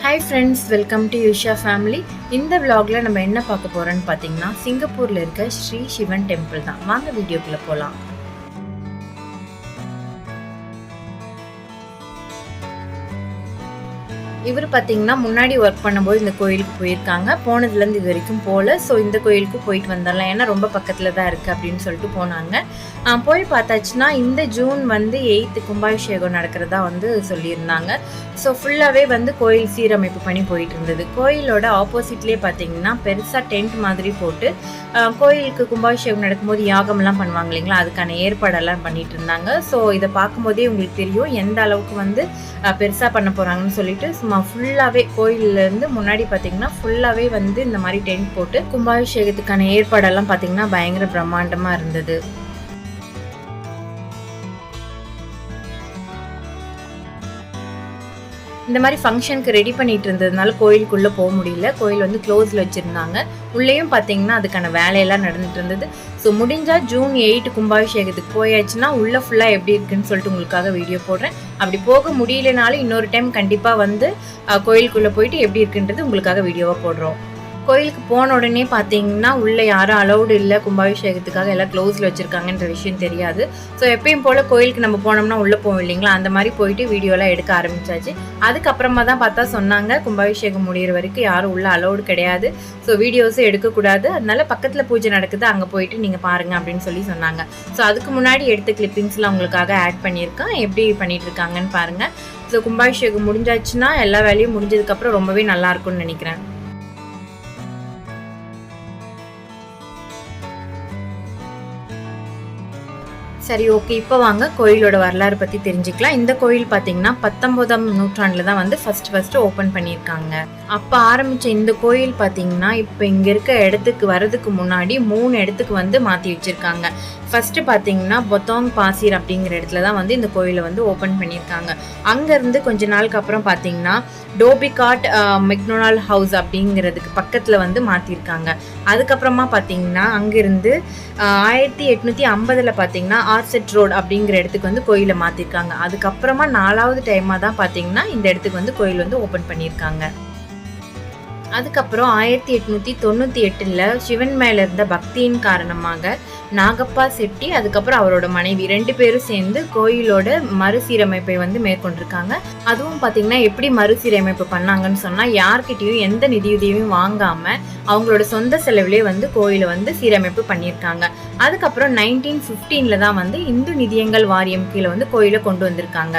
Hi friends welcome to Yusha family இந்த vlogல நம்ம என்ன பார்க்க போகிறோன்னு பார்த்தீங்கன்னா சிங்கப்பூரில் இருக்க ஸ்ரீ சிவன் டெம்பிள் தான். வாங்க வீடியோக்குள்ளே போகலாம் இவர் பார்த்தீங்கன்னா முன்னாடி ஒர்க் பண்ணும்போது இந்த கோயிலுக்கு போயிருக்காங்க. போனதுலேருந்து இது வரைக்கும் போகல ஸோ இந்த கோயிலுக்கு போயிட்டு வந்துடலாம் ஏன்னா ரொம்ப பக்கத்தில் தான் இருக்குது அப்படின்னு சொல்லிட்டு போனாங்க. போய் பார்த்தாச்சுன்னா இந்த ஜூன் வந்து எயித்து கும்பாபிஷேகம் நடக்கிறதா வந்து சொல்லியிருந்தாங்க. ஸோ ஃபுல்லாகவே வந்து கோயில் சீரமைப்பு பண்ணி போயிட்டு இருந்தது. கோயிலோட ஆப்போசிட்லேயே பார்த்தீங்கன்னா பெருசாக டென்ட் மாதிரி போட்டு கோயிலுக்கு கும்பாபிஷேகம் நடக்கும்போது யாகம்லாம் பண்ணுவாங்க இல்லைங்களா? அதுக்கான ஏற்பாடெல்லாம் பண்ணிட்டு இருந்தாங்க. ஸோ இதை பார்க்கும்போதே உங்களுக்கு தெரியும் எந்த அளவுக்கு வந்து பெருசாக பண்ண போகிறாங்கன்னு சொல்லிட்டு ஆமாம் ஃபுல்லாகவே கோயிலேருந்து முன்னாடி பார்த்தீங்கன்னா ஃபுல்லாகவே வந்து இந்த மாதிரி டென்ட் போட்டு கும்பாபிஷேகத்துக்கான ஏற்பாடெல்லாம் பார்த்தீங்கன்னா பயங்கர பிரம்மாண்டமாக இருந்தது. இந்த மாதிரி ஃபங்க்ஷனுக்கு ரெடி பண்ணிட்டு இருந்ததுனால கோயிலுக்குள்ளே போக முடியல. கோயில் வந்து க்ளோஸில் வச்சுருந்தாங்க. உள்ளேயும் பார்த்தீங்கன்னா அதுக்கான வேலையெல்லாம் நடந்துட்டு இருந்தது ஸோ முடிஞ்சால் ஜூன் எயிட் கும்பாபிஷேகத்துக்கு போயாச்சுன்னா உள்ளே ஃபுல்லாக எப்படி இருக்குன்னு சொல்லிட்டு உங்களுக்காக வீடியோ போடுறேன். அப்படி போக முடியலனாலும் இன்னொரு டைம் கண்டிப்பாக வந்து கோயிலுக்குள்ளே போயிட்டு எப்படி இருக்குன்றது உங்களுக்காக வீடியோவாக போடுறோம். கோயிலுக்கு போன உடனே பார்த்தீங்கன்னா உள்ளே யாரும் அலௌடு இல்லை கும்பாபிஷேகத்துக்காக எல்லாம் க்ளோஸில் வச்சுருக்காங்கன்ற விஷயம் தெரியாது. ஸோ எப்பயும் போல் கோயிலுக்கு நம்ம போனோம்னா உள்ளே போவோம் இல்லைங்களா? அந்த மாதிரி போயிட்டு வீடியோலாம் எடுக்க ஆரம்பிச்சாச்சு. அதுக்கப்புறமா தான் பார்த்தா சொன்னாங்க கும்பாபிஷேகம் முடிகிற வரைக்கும் யாரும் உள்ளே அலௌடு கிடையாது. ஸோ வீடியோஸும் எடுக்கக்கூடாது அதனால பக்கத்தில் பூஜை நடக்குது அங்கே போயிட்டு நீங்கள் பாருங்க அப்படின்னு சொல்லி சொன்னாங்க. ஸோ அதுக்கு முன்னாடி எடுத்த கிளிப்பிங்ஸ்லாம் உங்களுக்காக ஆட் பண்ணியிருக்கேன். எப்படி பண்ணிட்டு இருக்காங்கன்னு பாருங்கள் ஸோ கும்பாபிஷேகம் முடிஞ்சாச்சுன்னா எல்லா வேலையும் முடிஞ்சதுக்கப்புறம் ரொம்பவே நல்லா இருக்கும்னு நினைக்கிறேன். சரி ஓகே இப்போ வாங்க. கோயிலோட வரலாறு பற்றி தெரிஞ்சுக்கலாம். இந்த கோயில் பார்த்தீங்கன்னா பத்தொம்போதாம் நூற்றாண்டில் தான் வந்து ஃபர்ஸ்ட் ஃபஸ்ட்டு ஓப்பன் பண்ணியிருக்காங்க. அப்போ ஆரம்பித்த இந்த கோயில் பார்த்தீங்கன்னா இப்போ இங்கே இருக்க இடத்துக்கு வரதுக்கு முன்னாடி மூணு இடத்துக்கு வந்து மாற்றி வச்சுருக்காங்க. ஃபஸ்ட்டு பார்த்தீங்கன்னா பொத்தோங் பாசிர் அப்படிங்கிற இடத்துல தான் வந்து இந்த கோயிலை வந்து ஓப்பன் பண்ணியிருக்காங்க. அங்கேருந்து கொஞ்ச நாளுக்கு அப்புறம் பார்த்தீங்கன்னா டோபிகாட் மெக்டொனால் ஹவுஸ் அப்படிங்கிறதுக்கு பக்கத்தில் வந்து மாற்றிருக்காங்க அதுக்கப்புறமா பார்த்தீங்கன்னா அங்கேருந்து ஆயிரத்தி எட்நூற்றி ஐம்பதில் பார்த்தீங்கன்னா ஆர்செட் ரோடு அப்படிங்கிற இடத்துக்கு வந்து கோயிலை மாற்றிருக்காங்க அதுக்கப்புறமா நாலாவது டைமாக தான் பார்த்தீங்கன்னா இந்த இடத்துக்கு வந்து கோயில் வந்து ஓப்பன் பண்ணியிருக்காங்க. அதுக்கப்புறம் ஆயிரத்தி எட்நூற்றி தொண்ணூற்றி எட்டில் சிவன் மேலே இருந்த பக்தியின் காரணமாக நாகப்பா செட்டி அதுக்கப்புறம் அவரோட மனைவி ரெண்டு பேரும் சேர்ந்து கோயிலோட மறுசீரமைப்பை வந்து மேற்கொண்டிருக்காங்க. அதுவும் பார்த்தீங்கன்னா எப்படி மறுசீரமைப்பு பண்ணாங்கன்னு சொன்னால் யார்கிட்டயும் எந்த நிதியுதவியும் வாங்காமல் அவங்களோட சொந்த செலவிலே வந்து கோயிலை வந்து சீரமைப்பு பண்ணியிருக்காங்க. அதுக்கப்புறம் நைன்டீன் ஃபிஃப்டீனில் தான் வந்து இந்து நிதியங்கள் வாரியம் கீழே வந்து கோயிலை கொண்டு வந்திருக்காங்க.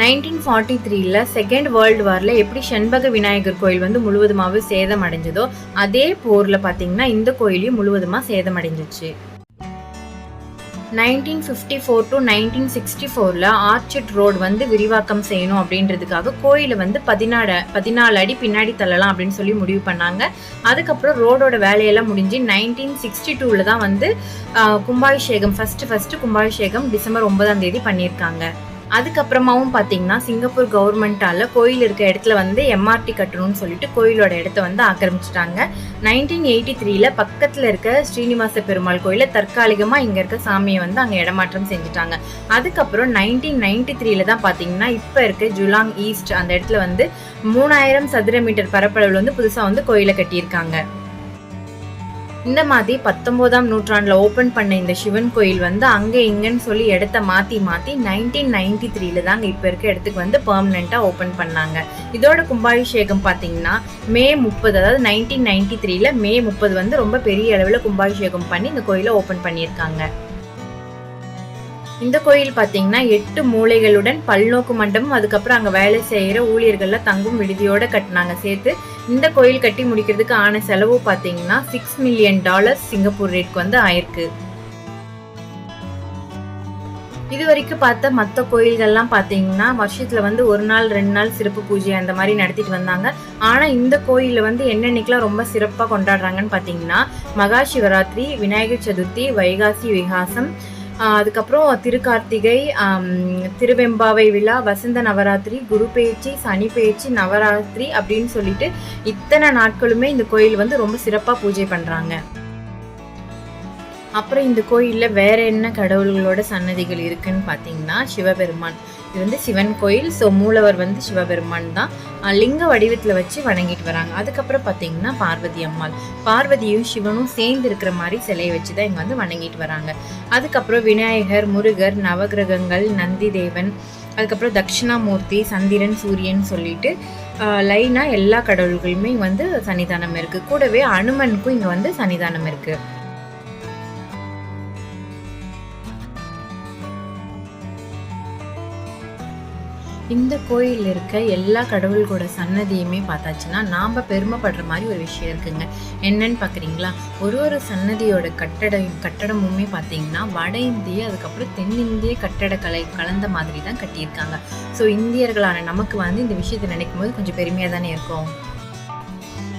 நைன்டீன் ஃபார்ட்டி த்ரீல செகண்ட் வேர்ல்டு வாரில் எப்படி செண்பக விநாயகர் கோயில் வந்து முழுவதுமாகவே சேதம் அடைஞ்சதோ அதே போரில் பார்த்தீங்கன்னா இந்த கோயிலையும் முழுவதுமாக சேதம் அடைஞ்சிச்சு nineteen fifty four to nineteen sixty ஃபோரில் ஆர்ச்சிட் ரோடு வந்து விரிவாக்கம் செய்யணும் அப்படின்றதுக்காக கோயிலை வந்து பதினாறு பதினாலு அடி பின்னாடி தள்ளலாம் அப்படின்னு சொல்லி முடிவு பண்ணாங்க. அதுக்கப்புறம் ரோடோட வேலையெல்லாம் முடிஞ்சு நைன்டீன் சிக்ஸ்டி டூவில் தான் வந்து கும்பாபிஷேகம் ஃபஸ்ட்டு ஃபஸ்ட்டு கும்பாபிஷேகம் டிசம்பர் ஒன்பதாம் தேதி பண்ணியிருக்காங்க. அதுக்கப்புறமாவும் பார்த்தீங்கன்னா சிங்கப்பூர் கவர்மெண்ட்டால் கோயில் இருக்க இடத்துல வந்து எம்ஆர்டி கட்டணும்னு சொல்லிட்டு கோயிலோட இடத்த வந்து ஆக்கிரமிச்சிட்டாங்க. நைன்டீன் எயிட்டி த்ரீல பக்கத்தில் இருக்க ஸ்ரீனிவாச பெருமாள் கோயிலில் தற்காலிகமாக இங்கே இருக்க சாமியை வந்து அங்கே இடமாற்றம் செஞ்சுட்டாங்க. அதுக்கப்புறம் நைன்டீன் நைன்டி த்ரீல தான் பார்த்தீங்கன்னா இப்போ இருக்க ஜுலாங் ஈஸ்ட் அந்த இடத்துல வந்து மூணாயிரம் சதுர மீட்டர் பரப்பளவில் வந்து புதுசாக வந்து கோயிலை கட்டியிருக்காங்க. இந்த மாதிரி பத்தொன்பதாம் நூற்றாண்டில் ஓப்பன் பண்ண இந்த சிவன் கோயில் வந்து அங்கே இங்கேன்னு சொல்லி இடத்த மாற்றி மாற்றி நைன்டீன் நைன்டி த்ரீல தாங்க இப்போ இருக்க இடத்துக்கு வந்து பர்மனெண்ட்டாக ஓப்பன் பண்ணாங்க. இதோட கும்பாபிஷேகம் பார்த்தீங்கன்னா மே முப்பது அதாவது நைன்டீன் நைன்டி த்ரீல மே முப்பது வந்து ரொம்ப பெரிய அளவில் கும்பாபிஷேகம் பண்ணி இந்த கோயிலை ஓப்பன் பண்ணியிருக்காங்க. இந்த கோயில் பார்த்தீங்கன்னா எட்டு மூலைகளுடன் பல்நோக்கு மண்டபம் அதுக்கப்புறம் அங்கே வேலை செய்கிற ஊழியர்கள்லாம் தங்கும் விடுதியோட கட்டினாங்க சேர்த்து. இந்த கோயில் கட்டி முடிக்கிறதுக்கு ஆன செலவு பார்த்தீங்கன்னா சிக்ஸ் மில்லியன் டாலர்ஸ் சிங்கப்பூர் ரேட்க்கு வந்து ஆயிருக்கு. இது வரைக்கும் பார்த்த மற்ற கோயில்கள்லாம் பார்த்தீங்கன்னா வருஷத்தில் வந்து ஒரு நாள் ரெண்டு நாள் சிறப்பு பூஜை அந்த மாதிரி நடத்திட்டு வந்தாங்க. ஆனால் இந்த கோயிலில் வந்து என்னென்னைக்கெலாம் ரொம்ப சிறப்பாக கொண்டாடுறாங்கன்னு பார்த்தீங்கன்னா மகா சிவராத்திரி விநாயகர் சதுர்த்தி வைகாசி விகாசம் அதுக்கப்புறம் திருக்கார்த்திகை திருவெம்பாவை விழா வசந்த நவராத்திரி குரு பேச்சு சனி பேச்சு நவராத்திரி அப்படின்னு சொல்லிட்டு இத்தனை நாட்களுமே இந்த கோயில் வந்து ரொம்ப சிறப்பாக பூஜை பண்ணுறாங்க அப்புறம் இந்த கோயிலில் வேற என்ன கடவுள்களோட சன்னதிகள் இருக்குன்னு பார்த்தீங்கன்னா சிவபெருமான். இது வந்து சிவன் கோயில். ஸோ மூலவர் வந்து சிவபெருமான் தான். லிங்க வடிவத்தில் வச்சு வணங்கிட்டு வராங்க. அதுக்கப்புறம் பார்த்தீங்கன்னா பார்வதி அம்மாள். பார்வதியும் சிவனும் சேர்ந்து இருக்கிற மாதிரி சிலையை வச்சு தான் இங்கே வந்து வணங்கிட்டு வராங்க. அதுக்கப்புறம் விநாயகர் முருகர் நவகிரகங்கள் நந்தி தேவன் அதுக்கப்புறம் தட்சிணாமூர்த்தி சந்திரன் சூரியன் சொல்லிட்டு லைனாக எல்லா கடவுள்களுமே வந்து சன்னிதானம் இருக்குது கூடவே அனுமனுக்கும் இங்கே வந்து சன்னிதானம் இருக்குது இந்த கோயிலில் இருக்க எல்லா கடவுள்களோட சன்னதியுமே பார்த்தாச்சுன்னா நாம் பெருமைப்படுற மாதிரி ஒரு விஷயம் இருக்குங்க. என்னன்னு பார்க்குறீங்களா ஒரு ஒரு சன்னதியோட கட்டடம் கட்டடமுமே பார்த்தீங்கன்னா வட இந்திய அதுக்கப்புறம் தென்னிந்திய கட்டடக்கலை கலந்த மாதிரி தான் கட்டியிருக்காங்க. ஸோ இந்தியர்களான நமக்கு வந்து இந்த விஷயத்தை நினைக்கும் போது கொஞ்சம் பெருமையாக தானே இருக்கும்?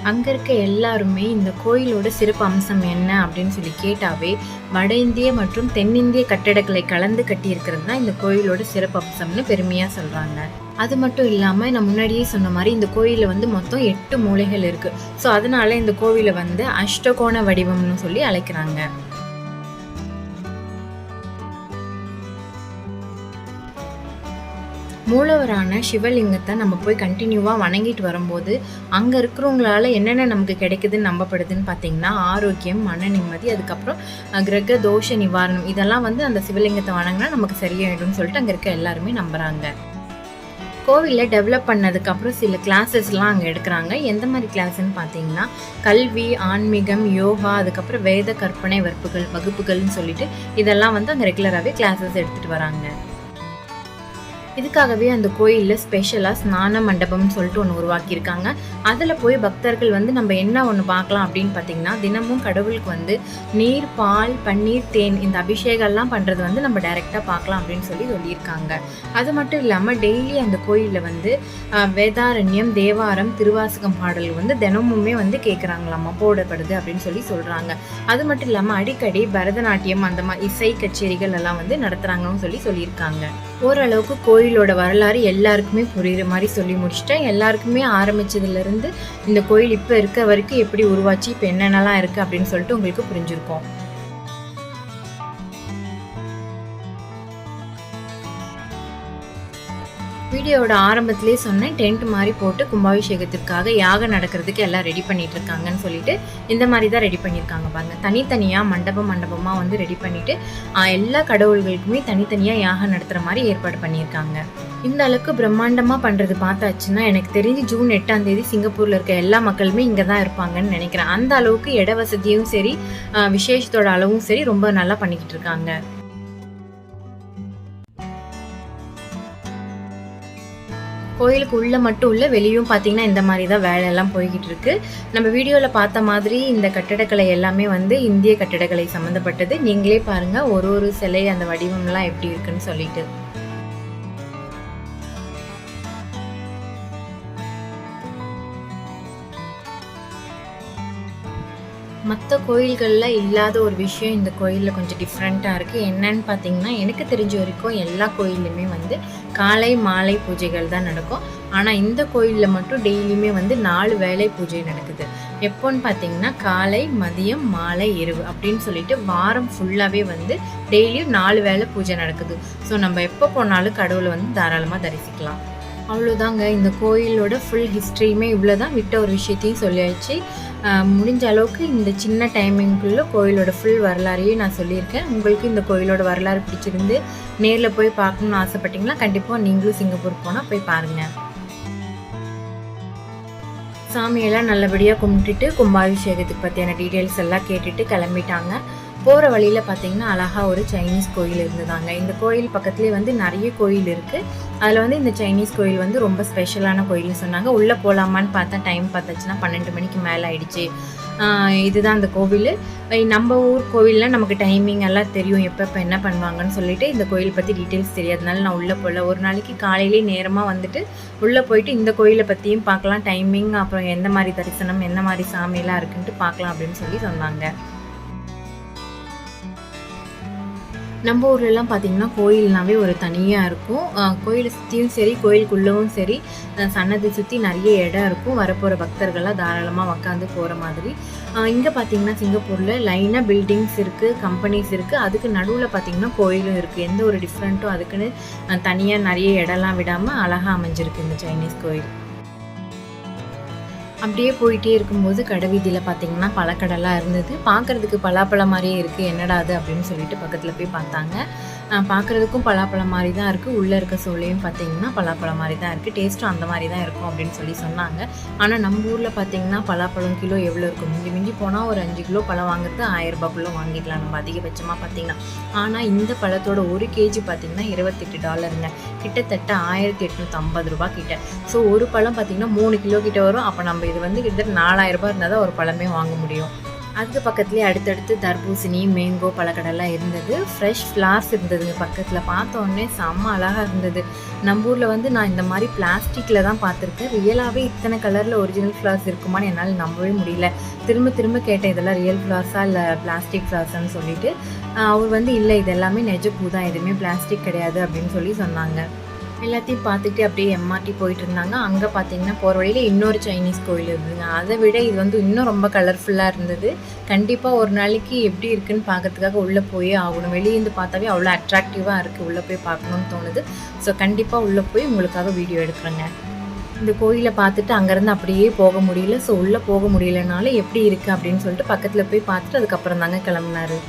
அங்கே இருக்க எல்லாருமே இந்த கோயிலோட சிறப்பு அம்சம் என்ன அப்படின்னு சொல்லி கேட்டாவே வட இந்திய மற்றும் தென்னிந்திய கட்டடக்கலை கலந்து கட்டியிருக்கிறது தான் இந்த கோயிலோட சிறப்பு அம்சம்னு பெருமையாக சொல்கிறாங்க அது மட்டும் இல்லாமல் நான் முன்னாடியே சொன்ன மாதிரி இந்த கோயிலில் வந்து மொத்தம் எட்டு மூலைகள் இருக்குது ஸோ அதனால இந்த கோவிலை வந்து அஷ்டகோண வடிவம்னு சொல்லி அழைக்கிறாங்க. மூலவரான சிவலிங்கத்தை நம்ம போய் கண்டினியூவாக வணங்கிட்டு வரும்போது அங்கே இருக்கிறவங்களால என்னென்ன நமக்கு கிடைக்குதுன்னு நம்பப்படுதுன்னு பார்த்தீங்கன்னா ஆரோக்கியம் மன நிம்மதி அதுக்கப்புறம் கிரக தோஷ நிவாரணம் இதெல்லாம் வந்து அந்த சிவலிங்கத்தை வணங்கினா நமக்கு சரியாயிடும்னு சொல்லிட்டு அங்கே இருக்க எல்லாருமே நம்புகிறாங்க கோவிலில் டெவலப் பண்ணதுக்கப்புறம் சில கிளாஸஸ்லாம் அங்கே எடுக்கிறாங்க. எந்த மாதிரி கிளாஸ்ன்னு பார்த்தீங்கன்னா கல்வி ஆன்மீகம் யோகா அதுக்கப்புறம் வேத கற்பனை வற்புகள் வகுப்புகள்னு சொல்லிட்டு இதெல்லாம் வந்து அங்கே ரெகுலராகவே கிளாஸஸ் எடுத்துகிட்டு வராங்க. இதுக்காகவே அந்த கோயிலில் ஸ்பெஷலாக ஸ்நான மண்டபம்னு சொல்லிட்டு ஒன்று உருவாக்கியிருக்காங்க. அதில் போய் பக்தர்கள் வந்து நம்ம என்ன ஒன்று பார்க்கலாம் அப்படின்னு பார்த்தீங்கன்னா தினமும் கடவுளுக்கு வந்து நீர் பால் பன்னீர் தேன் இந்த அபிஷேகம்லாம் பண்ணுறது வந்து நம்ம டைரெக்டாக பார்க்கலாம் அப்படின்னு சொல்லி சொல்லியிருக்காங்க. அது மட்டும் இல்லாமல் டெய்லி அந்த கோயிலில் வந்து வேதாரண்யம் தேவாரம் திருவாசகம் பாடல் வந்து தினமுமே வந்து கேட்குறாங்களாம்மா போடப்படுது அப்படின்னு சொல்லி சொல்கிறாங்க அது மட்டும் இல்லாமல் அடிக்கடி பரதநாட்டியம் அந்த மாதிரி இசை கச்சேரிகள் எல்லாம் வந்து நடத்துகிறாங்கன்னு சொல்லி சொல்லியிருக்காங்க. ஓரளவுக்கு கோயிலோட வரலாறு எல்லாருக்குமே புரிகிற மாதிரி சொல்லி முடிச்சிட்டேன். எல்லாருக்குமே ஆரம்பித்ததுலேருந்து இந்த கோயில் இப்போ இருக்க வரைக்கும் எப்படி உருவாச்சு இப்போ என்னென்னலாம் இருக்குது அப்படின்னு சொல்லிட்டு உங்களுக்கு புரிஞ்சிருக்கும். வீடியோட ஆரம்பத்திலே சொன்னேன் டென்ட் மாதிரி போட்டு கும்பாபிஷேகத்திற்காக யாகம் நடக்கிறதுக்கு எல்லாம் ரெடி பண்ணிட்டு இருக்காங்கன்னு சொல்லிட்டு இந்த மாதிரி தான் ரெடி பண்ணியிருக்காங்க பாருங்க. தனித்தனியாக மண்டபம் மண்டபமாக வந்து ரெடி பண்ணிட்டு எல்லா கடவுள்களுக்குமே தனித்தனியாக யாகம் நடத்துகிற மாதிரி ஏற்பாடு பண்ணியிருக்காங்க. இந்த அளவுக்கு பிரம்மாண்டமாக பண்ணுறது பார்த்தாச்சுன்னா எனக்கு தெரிஞ்சு ஜூன் எட்டாம் தேதி சிங்கப்பூரில் இருக்க எல்லா மக்களுமே இங்கே தான் இருப்பாங்கன்னு நினைக்கிறேன். அந்த அளவுக்கு இட வசதியும் சரி விசேஷத்தோட அளவும் சரி ரொம்ப நல்லா பண்ணிக்கிட்டு இருக்காங்க கோயிலுக்கு உள்ளே மட்டும் இல்லை வெளியும் பார்த்தீங்கன்னா இந்த மாதிரி தான் வேலையெல்லாம் போய்கிட்டு இருக்கு நம்ம வீடியோவில் பார்த்த மாதிரி இந்த கட்டடக்கலை எல்லாமே வந்து இந்திய கட்டடக்கலை சம்மந்தப்பட்டது நீங்களே பாருங்கள் ஒரு ஒரு சிலை அந்த வடிவம்லாம் எப்படி இருக்குன்னு சொல்லிட்டு. மற்ற கோயில்களில் இல்லாத ஒரு விஷயம் இந்த கோயிலில் கொஞ்சம் டிஃப்ரெண்ட்டாக இருக்குது என்னன்னு பார்த்தீங்கன்னா எனக்கு தெரிஞ்ச வரைக்கும் எல்லா கோயில்லையுமே வந்து காலை மாலை பூஜைகள் தான் நடக்கும். ஆனால் இந்த கோயிலில் மட்டும் டெய்லியுமே வந்து நாலு வேலை பூஜை நடக்குது. எப்போன்னு பார்த்தீங்கன்னா காலை மதியம் மாலை இரவு அப்படின்னு சொல்லிட்டு வாரம் ஃபுல்லாகவே வந்து டெய்லியும் நாலு வேளை பூஜை நடக்குது. ஸோ நம்ம எப்போ போனாலும் கடவுளை வந்து தாராளமாக தரிசிக்கலாம். அவ்வளோதாங்க இந்த கோயிலோட ஃபுல் ஹிஸ்ட்ரியுமே இவ்வளோ தான் விட்ட ஒரு விஷயத்தையும் சொல்லியாச்சு. முடிஞ்ச அளவுக்கு இந்த சின்ன டைமிங்குள்ளே கோயிலோட ஃபுல் வரலாறையும் நான் சொல்லியிருக்கேன். உங்களுக்கு இந்த கோயிலோட வரலாறு பிடிச்சிருந்து நேரில் போய் பார்க்கணுன்னு ஆசைப்பட்டீங்கன்னா கண்டிப்பாக நீங்களும் சிங்கப்பூர் போனால் போய் பாருங்கள் சாமியெல்லாம் நல்லபடியாக கும்பிட்டுட்டு கும்பாபிஷேகத்துக்கு பற்றியான டீட்டெயில்ஸ் எல்லாம் கேட்டுட்டு கிளம்பிட்டாங்க. போகிற வழியில் பார்த்தீங்கன்னா அழகாக ஒரு சைனீஸ் கோயில் இருந்ததாங்க. இந்த கோயில் பக்கத்துலேயே வந்து நிறைய கோயில் இருக்குது அதில் வந்து இந்த சைனீஸ் கோயில் வந்து ரொம்ப ஸ்பெஷலான கோயில்னு சொன்னாங்க. உள்ளே போகலாமான்னு பார்த்தா டைம் பார்த்தாச்சுன்னா பன்னெண்டு மணிக்கு மேலே ஆயிடுச்சு. இதுதான் அந்த கோவில். நம்ம ஊர் கோவிலில் நமக்கு டைமிங் எல்லாம் தெரியும். எப்போ எப்போ என்ன பண்ணுவாங்கன்னு சொல்லிட்டு இந்த கோயில் பற்றி டீட்டெயில்ஸ் தெரியாதனால நான் உள்ளே போகல ஒரு நாளைக்கு காலையிலே நேரமாக வந்துட்டு உள்ளே போயிட்டு இந்த கோயிலை பற்றியும் பார்க்கலாம். டைமிங் அப்புறம் எந்த மாதிரி தரிசனம் என்ன மாதிரி சாமியெல்லாம் இருக்குன்ட்டு பார்க்கலாம் அப்படின்னு சொல்லி சொன்னாங்க. நம்ம ஊர்லலாம் பார்த்திங்கன்னா கோயில்னாவே ஒரு தனியாக இருக்கும். கோயிலை சுற்றியும் சரி கோயிலுக்குள்ளவும் சரி சன்னதி சுற்றி நிறைய இடம் இருக்கும். வரப்போகிற பக்தர்கள்லாம் தாராளமாக உக்காந்து போகிற மாதிரி. இங்கே பார்த்தீங்கன்னா சிங்கப்பூரில் லைனாக பில்டிங்ஸ் இருக்குது கம்பெனிஸ் இருக்குது அதுக்கு நடுவில் பார்த்தீங்கன்னா கோயிலும் இருக்குது எந்த ஒரு டிஃப்ரெண்ட்டும் அதுக்குன்னு தனியாக நிறைய இடம்லாம் விடாமல் அழகாக அமைஞ்சிருக்கு இந்த சைனீஸ் கோயில். அப்படியே போயிட்டே இருக்கும்போது கடை வீதியில் பார்த்தீங்கன்னா பழக்கடைலாம் இருந்தது. பார்க்கறதுக்கு பலாப்பழம் மாதிரியே இருக்குது என்னடா அது அப்படின்னு சொல்லிட்டு பக்கத்தில் போய் பார்த்தாங்க. பார்க்குறதுக்கும் பலாப்பழம் மாதிரி தான் இருக்குது உள்ளே இருக்க சோலையும் பார்த்தீங்கன்னா பலாப்பழம் மாதிரி தான் இருக்குது டேஸ்ட்டும் அந்த மாதிரி தான் இருக்கும் அப்படின்னு சொல்லி சொன்னாங்க. ஆனால் நம்ம ஊரில் பார்த்தீங்கன்னா பலாப்பழம் கிலோ எவ்வளோ இருக்கும் மிஞ்சி மிஞ்சி போனால் ஒரு அஞ்சு கிலோ பழம் வாங்குறது ஆயிரம் வாங்கிக்கலாம் நம்ம அதிகபட்சமாக பார்த்தீங்கன்னா ஆனால் இந்த பழத்தோட ஒரு கேஜி பார்த்தீங்கன்னா இருபத்தெட்டு டாலருங்க கிட்டத்தட்ட ஆயிரத்தி எட்நூற்றம்பது ரூபா கிட்ட. ஸோ ஒரு பழம் பார்த்தீங்கன்னா மூணு கிலோ கிட்ட வரும். அப்போ நம்ம இது வந்து கிட்டத்தட்ட நாலாயிரம் ரூபாய் இருந்தால் தான் ஒரு பழமே வாங்க முடியும். அதுக்கு பக்கத்துலேயே அடுத்தடுத்து தர்பூசணி மேங்கோ பழக்கடெல்லாம் இருந்தது. ஃப்ரெஷ் ஃப்ளார்ஸ் இருந்ததுங்க பக்கத்தில். பார்த்தோன்னே செம்ம அழகாக இருந்தது. நம்ம ஊரில் வந்து நான் இந்த மாதிரி பிளாஸ்டிக்கில் தான் பார்த்துருக்கேன். ரியலாகவே இத்தனை கலரில் ஒரிஜினல் ஃப்ளார்ஸ் இருக்குமான்னு என்னால் நம்பவே முடியல. திரும்ப திரும்ப கேட்டேன் இதெல்லாம் ரியல் ஃப்ளார்ஸாக இல்லை பிளாஸ்டிக் ஃப்ளார்ஸான்னு சொல்லிட்டு. அவர் வந்து இல்லை இது எல்லாமே நெஜ பூ தான். எதுவுமே பிளாஸ்டிக் கிடையாது. அப்படின்னு சொல்லி சொன்னாங்க. எல்லாத்தையும் பார்த்துட்டு அப்படியே எம்ஆர்டி போயிட்டு இருந்தாங்க. அங்கே பார்த்தீங்கன்னா போகிற வழியில் இன்னொரு சைனீஸ் கோயில் இருந்ததுங்க. அதை விட இது வந்து இன்னும் ரொம்ப கலர்ஃபுல்லாக இருந்தது. கண்டிப்பாக ஒரு நாளைக்கு எப்படி இருக்குன்னு பார்க்கறதுக்காக உள்ளே போய் ஆகணும். வெளியேந்து பார்த்தாவே அவ்வளோ அட்ராக்டிவாக இருக்குது உள்ளே போய் பார்க்கணும்னு தோணுது. ஸோ கண்டிப்பாக உள்ளே போய் உங்களுக்காக வீடியோ எடுக்கிறேங்க. இந்த கோயிலை பார்த்துட்டு அங்கேருந்து அப்படியே போக முடியல. ஸோ உள்ளே போக முடியலனால எப்படி இருக்குது அப்படின்னு சொல்லிட்டு பக்கத்தில் போய் பார்த்துட்டு அதுக்கப்புறம் தாங்க கிளம்புனாரு.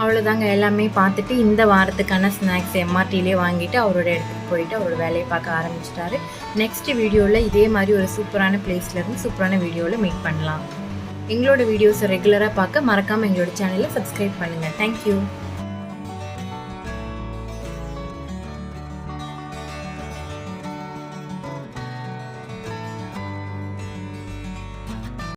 அவ்வளோதாங்க எல்லாமே பார்த்துட்டு இந்த வாரத்துக்கான ஸ்நாக்ஸ் எம்ஆர்டிலே வாங்கிட்டு அவரோட இடத்துக்கு போயிட்டு அவரோட வேலையை பார்க்க ஆரம்பிச்சிட்டாரு. நெக்ஸ்ட் வீடியோவில் இதே மாதிரி ஒரு சூப்பரான பிளேஸ்லேருந்து சூப்பரான வீடியோவில் மீட் பண்ணலாம். எங்களோட வீடியோஸை ரெகுலராக பார்க்க மறக்காமல் எங்களோட சேனலை சப்ஸ்கிரைப் பண்ணுங்கள் தேங்க்யூ